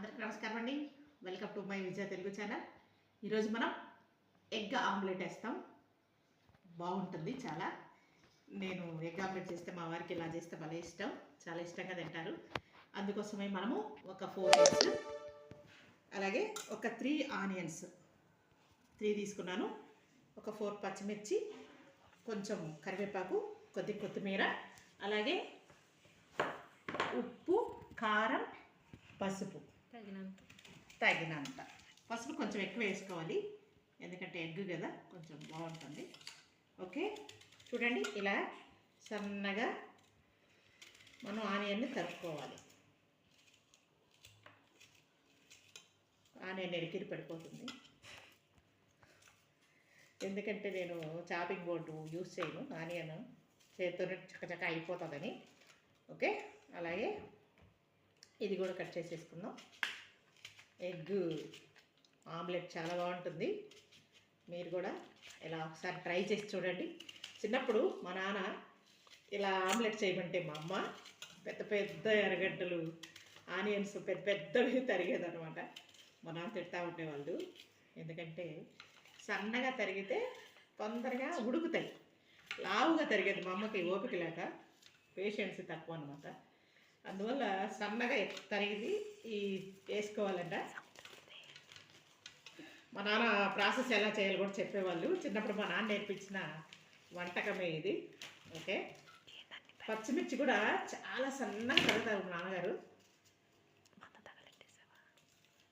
అందరికి నమస్కారం అండి. Welcome to my Vijaya Telugu channel. ఈరోజు మనం ఎగ్ ఆమ్లెట్ వేస్తాం. బాగుంటుంది చాలా. నేను ఎగ్ ఆమ్లెట్ చేస్తే మా వారికి ఇలా చేస్తే భలే ఇష్టం. చాలా ఇష్టంగా తింటారు. అందుకోసమే మనము ఒక ఫోర్ ఎగ్స్ అలాగే ఒక త్రీ ఆనియన్స్ త్రీ తీసుకున్నాను. ఒక ఫోర్ పచ్చిమిర్చి కొంచెం కరివేపాకు కొద్ది కొత్తిమీర అలాగే ఉప్పు కారం పసుపు. తగినంత. తగినంత. పసుపు కొంచెం ఎక్కువ వేసుకోవాలి. ఎందుకంటే ఎగ్ కదా కొంచెం బాగుంటుంది. ఓకే? చూడండి ఇలా సన్నగా మనం ఆనియన్ని తరుపుకోవాలి. ఆనియన్ ఎరికిరి పడిపోతుంది. ఎందుకంటే నేను చాపింగ్ బోర్డు యూజ్ చేయను. ఆనియన్ చేతితోనే చక్కచక్క అయిపోతుందని. ఓకే? అలాగే ఇది కూడా కట్ చేసేసుకుందాం. ఎగ్ ఆమ్లెట్ చాలా బాగుంటుంది. మీరు కూడా ఇలా ఒకసారి ట్రై చేసి చూడండి. చిన్నప్పుడు మా నాన్న ఇలా ఆమ్లెట్ చేయమంటే మా అమ్మ పెద్ద పెద్ద ఎర్రగడ్డలు ఆనియన్స్ పెద్ద పెద్దవి తరిగేదనమాట మా నాన్న తిడతా ఉండేవాళ్ళు. ఎందుకంటే సన్నగా తరిగితే తొందరగా ఉడుకుతాయి. లావుగా తరిగేది మా అమ్మకి ఓపిక లేక పేషెన్స్ తక్కువ అనమాట అందువల్ల సన్నగా తరిగి ఈ వేసుకోవాలంట. మా నాన్న ప్రాసెస్ ఎలా చేయాలో కూడా చెప్పేవాళ్ళు. చిన్నప్పుడు మా నాన్న నేర్పించిన వంటకమే ఇది. ఓకే? పచ్చిమిర్చి కూడా చాలా సన్నగా తగ్గుతారు మా నాన్నగారు.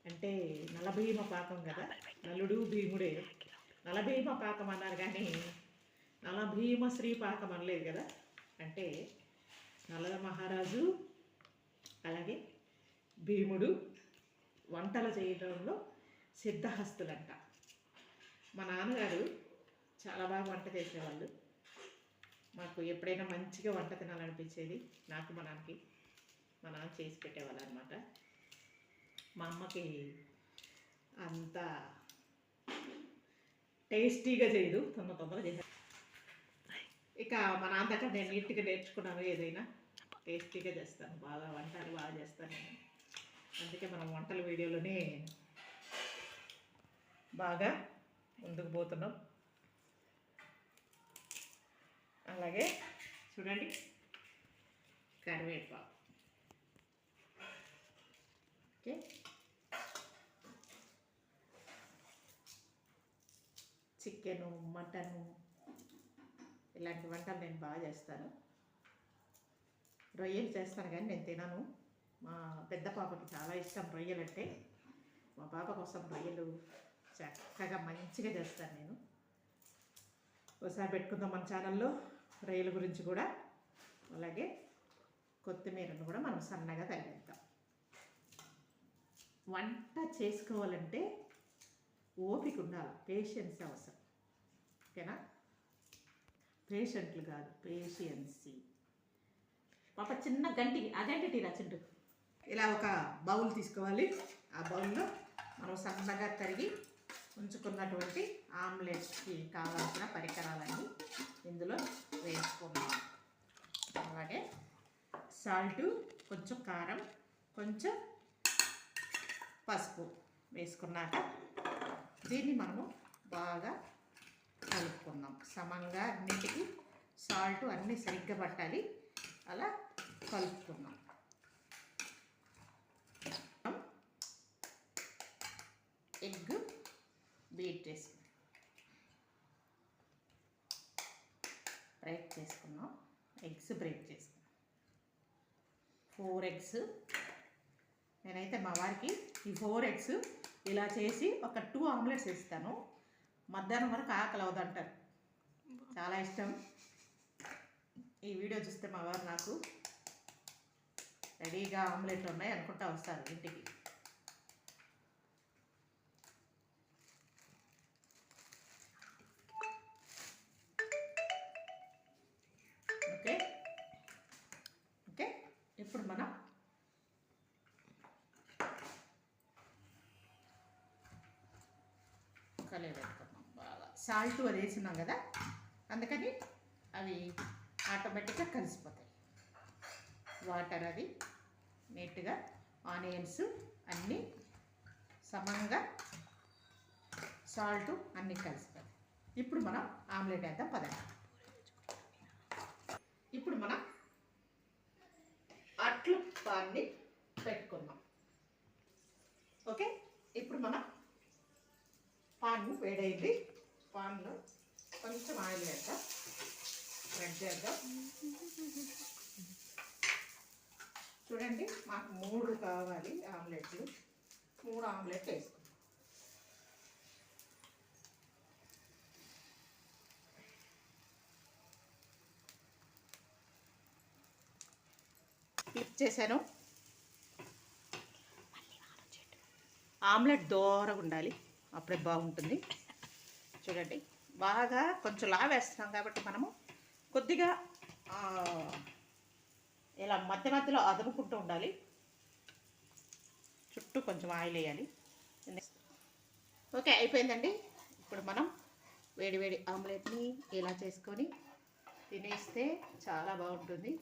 అంటే నలభీమ పాకం కదా? నలుడు భీముడే. నలభీమ పాకం అన్నారు కానీ నలభీమ శ్రీ పాకం అనలేదు కదా? అంటే నల్లల మహారాజు అలాగే భీముడు వంటలు చేయడంలో సిద్ధహస్తులంట. మా నాన్నగారు చాలా బాగా వంట చేసేవాళ్ళు. మాకు ఎప్పుడైనా మంచిగా వంట తినాలనిపించేది నాకు మా నాన్నకి మా నాన్న చేసి పెట్టేవాళ్ళు అనమాట మా అమ్మకి అంత టేస్టీగా చేయదు తొందర తొందరగా చేసే ఇక మా నాన్న దగ్గర నేను నీట్గా నేర్చుకున్నాను ఏదైనా. టేస్టీగా చేస్తాను. బాగా వంటలు బాగా చేస్తాను. నేను అందుకే మనం వంటల వీడియోలోనే బాగా ముందుకు పోతున్నాం. అలాగే చూడండి. కరివేపాకు. ఓకే. చికెను మటను ఇలాంటి వంటలు నేను బాగా చేస్తాను. రొయ్యలు చేస్తాను కానీ నేను తినను. మా పెద్ద పాపకి చాలా ఇష్టం రొయ్యలు అంటే మా పాప కోసం రొయ్యలు చక్కగా మంచిగా చేస్తాను నేను. ఒకసారి పెట్టుకుందాం మన ఛానల్లో రొయ్యల గురించి కూడా. అలాగే కొత్తిమీరను కూడా మనం సన్నగా తగిలిద్దాం వంట చేసుకోవాలంటే ఓపిక ఉండాలి. పేషెన్స్ అవసరం. ఓకేనా? పేషెంట్లు కాదు పేషియన్సీ. పాప చిన్న గంటి అదేంటి టీ చింటు. ఇలా ఒక బౌల్ తీసుకోవాలి. ఆ బౌల్లో మనం సన్నగా తరిగి ఉంచుకున్నటువంటి ఆమ్లెట్కి కావాల్సిన పరికరాలన్నీ ఇందులో వేసుకున్నాం అలాగే సాల్టు కొంచెం కారం కొంచెం పసుపు వేసుకున్నాక దీన్ని మనము బాగా కలుపుకుందాం. సమంగా అన్నిటికీ సాల్ట్ అన్నీ సరిగ్గా పట్టాలి. అలా కలుపుకుందాం. ఎగ్ బీట్ చేసుకున్నాం బ్రేక్ చేసుకున్నాం ఎగ్స్ బ్రేక్ చేసుకున్నాం ఫోర్ ఎగ్స్. నేనైతే మా వారికి ఈ ఫోర్ ఎగ్స్ ఇలా చేసి ఒక టూ ఆమ్లెట్స్ ఇస్తాను. మధ్యాహ్నం వరకు ఆకలి అవదంటారు చాలా ఇష్టం. ఈ వీడియో చూస్తే మా వారు నాకు రెడీగా ఆమ్లెట్లు ఉన్నాయి అనుకుంటా వస్తారు ఇంటికి. ఓకే? ఓకే? ఇప్పుడు మనం కలిపెట్టుకున్నాం బాగా సాల్ట్ అది వేసినాం కదా? అందుకని అవి ఆటోమేటిక్గా కలిసిపోతాయి. వాటర్ అది నీట్గా ఆనియన్స్ అన్నీ సమంగా సాల్ట్ అన్నీ కలిసిపోయి ఇప్పుడు మనం ఆమ్లెట్ వేద్దాం పదండి. ఇప్పుడు మనం అట్లు పాన్ని పెట్టుకుందాం. ఓకే? ఇప్పుడు మనం పాన్ వేడైంది. పాన్లో కొంచెం ఆయిల్ వేద్దాం. రెడ్ చేద్దాం. చూడండి మాకు మూడు కావాలి ఆమ్లెట్లు. మూడు ఆమ్లెట్ వేసుకుందాం. ఫ్లిప్ చేశాను. ఆమ్లెట్ దోరగా ఉండాలి అప్పుడే బాగుంటుంది. చూడండి బాగా కొంచెం లావేస్తున్నాం కాబట్టి మనము కొద్దిగా ఇలా మధ్య మధ్యలో అదుముకుంటూ ఉండాలి. చుట్టూ కొంచెం ఆయిల్ వేయాలి. ఓకే అయిపోయిందండి. ఇప్పుడు మనం వేడి వేడి ఆమ్లెట్ని ఇలా చేసుకొని తినేస్తే చాలా బాగుంటుంది.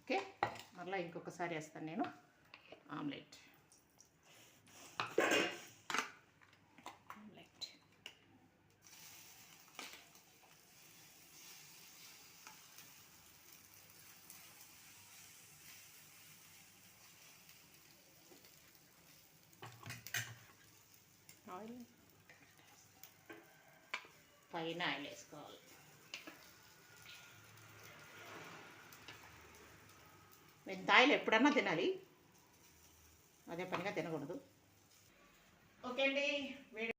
ఓకే మళ్ళీ ఇంకొకసారి వేస్తాను నేను ఆమ్లెట్ ఆమ్లెట్. ఆయిల్ పైన ఆయిల్ వేసుకోవాలి. మెంతాయిలు ఎప్పుడన్నా తినాలి. అదే పనిగా తినకూడదు. ఓకే అండి. వేడి